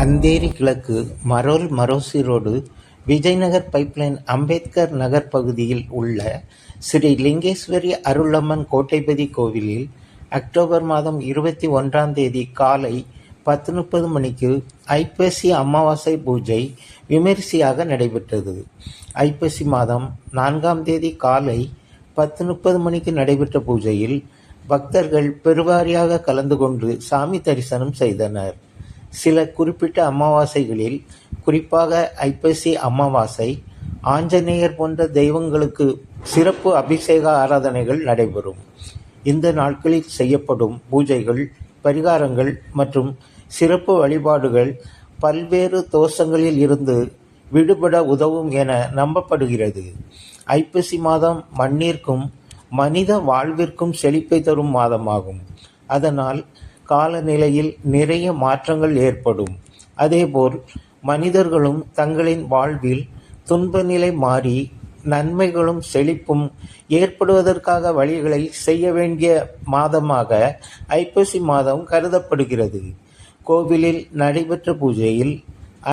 அந்தேரி கிழக்கு Marol Maroshi road Vijaynagar pipeline Ambedkar Nagar பகுதியில் உள்ள ஸ்ரீ லிங்கேஸ்வரி அருளம்மன் கோட்டைபதி கோவிலில் அக்டோபர் மாதம் இருபத்தி ஒன்றாம் தேதி காலை பத்து முப்பது மணிக்கு ஐப்பசி அமாவாசை பூஜை விமரிசையாக நடைபெற்றது. ஐப்பசி மாதம் நான்காம் தேதி காலை பத்து முப்பது மணிக்கு நடைபெற்ற பூஜையில் பக்தர்கள் பெருவாரியாக கலந்து கொண்டு சாமி தரிசனம் செய்தனர். சில குறிப்பிட்ட அமாவாசைகளில் குறிப்பாக ஐப்பசி அமாவாசை ஆஞ்சநேயர் போன்ற தெய்வங்களுக்கு சிறப்பு அபிஷேக ஆராதனைகள் நடைபெறும். இந்த நாட்களில் செய்யப்படும் பூஜைகள் பரிகாரங்கள் மற்றும் சிறப்பு வழிபாடுகள் பல்வேறு தோஷங்களில் இருந்து விடுபட உதவும் என நம்பப்படுகிறது. ஐப்பசி மாதம் மண்ணிற்கும் மனித வாழ்விற்கும் செழிப்பை தரும் மாதமாகும். அதனால் காலநிலையில் நிறைய மாற்றங்கள் ஏற்படும். அதேபோல் மனிதர்களும் தங்களின் வாழ்வில் துன்பநிலை மாறி நன்மைகளும் செழிப்பும் ஏற்படுவதற்காக வழிகளை செய்ய வேண்டிய மாதமாக ஐப்பசி மாதம் கருதப்படுகிறது. கோவிலில் நடைபெற்ற பூஜையில்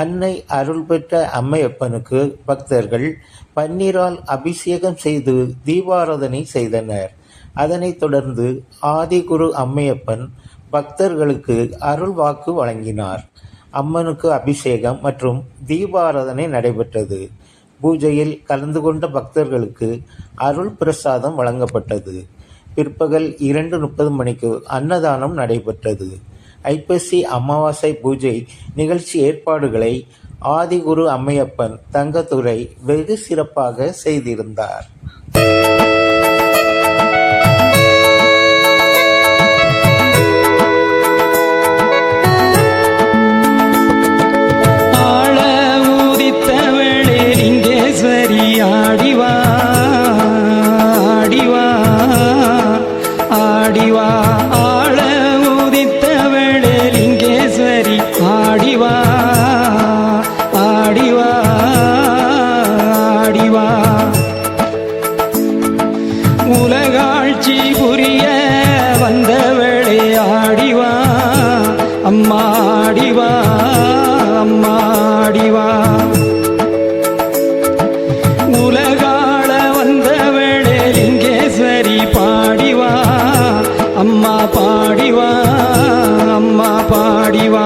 அன்னை அருள் பெற்ற அம்மையப்பனுக்கு பக்தர்கள் பன்னீரால் அபிஷேகம் செய்து தீபாராதனை செய்தனர். அதனைத் தொடர்ந்து ஆதிகுரு அம்மையப்பன் பக்தர்களுக்கு அருள் வாக்கு வழங்கினார். அம்மனுக்கு அபிஷேகம் மற்றும் தீபாராதனை நடைபெற்றது. பூஜையில் கலந்து கொண்ட பக்தர்களுக்கு அருள் பிரசாதம் வழங்கப்பட்டது. பிற்பகல் இரண்டு முப்பது மணிக்கு அன்னதானம் நடைபெற்றது. ஐப்பசி அமாவாசை பூஜை நிகழ்ச்சி ஏற்பாடுகளை ஆதிகுரு அம்மையப்பன் தங்கத்துறை வெகு சிறப்பாக செய்திருந்தார். அம்மா பாடிவா அம்மா பாடிவா.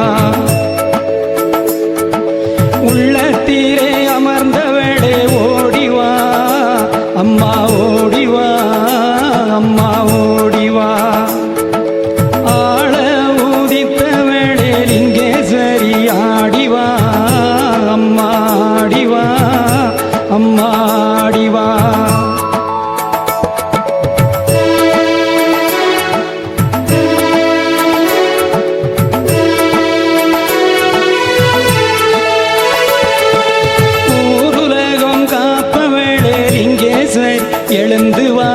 எழுந்து வா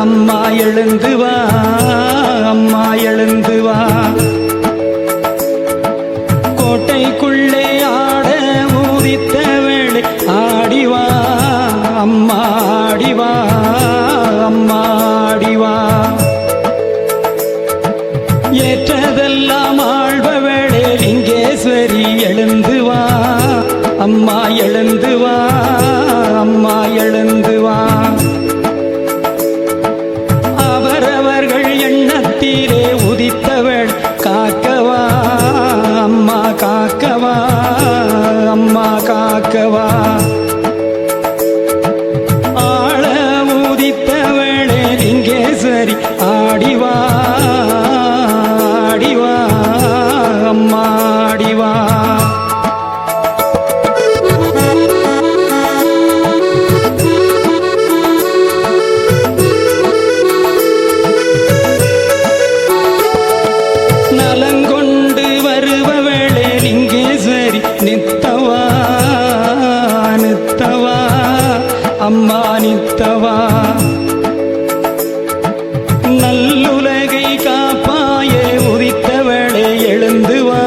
அம்மா எழுந்து வா அம்மா எழுந்து வா. கோட்டைக்குள்ளே ஆட ஊதித்தவளே ஆடிவா அம்மா ஆடிவா அம்மா ஆடிவா ஏற்றதெல்லாம் ஆழ்பவளே லிங்கேஸ்வரி எழுந்து வா அம்மா எழுந்து வா அம்மா எழுந்து வா. நல்லுலகை காப்பாயே உதித்தவளே எழுந்து வா.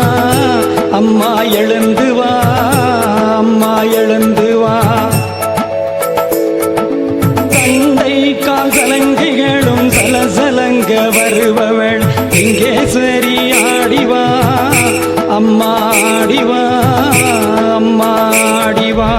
அம்மா எழுந்து வா. அம்மா எழுந்து வா. தந்தை கால் சலங்கைகளும் சலசலங்க வருபவள். இங்கே சரி ஆடிவா அம்மா ஆடிவா அம்மா ஆடிவா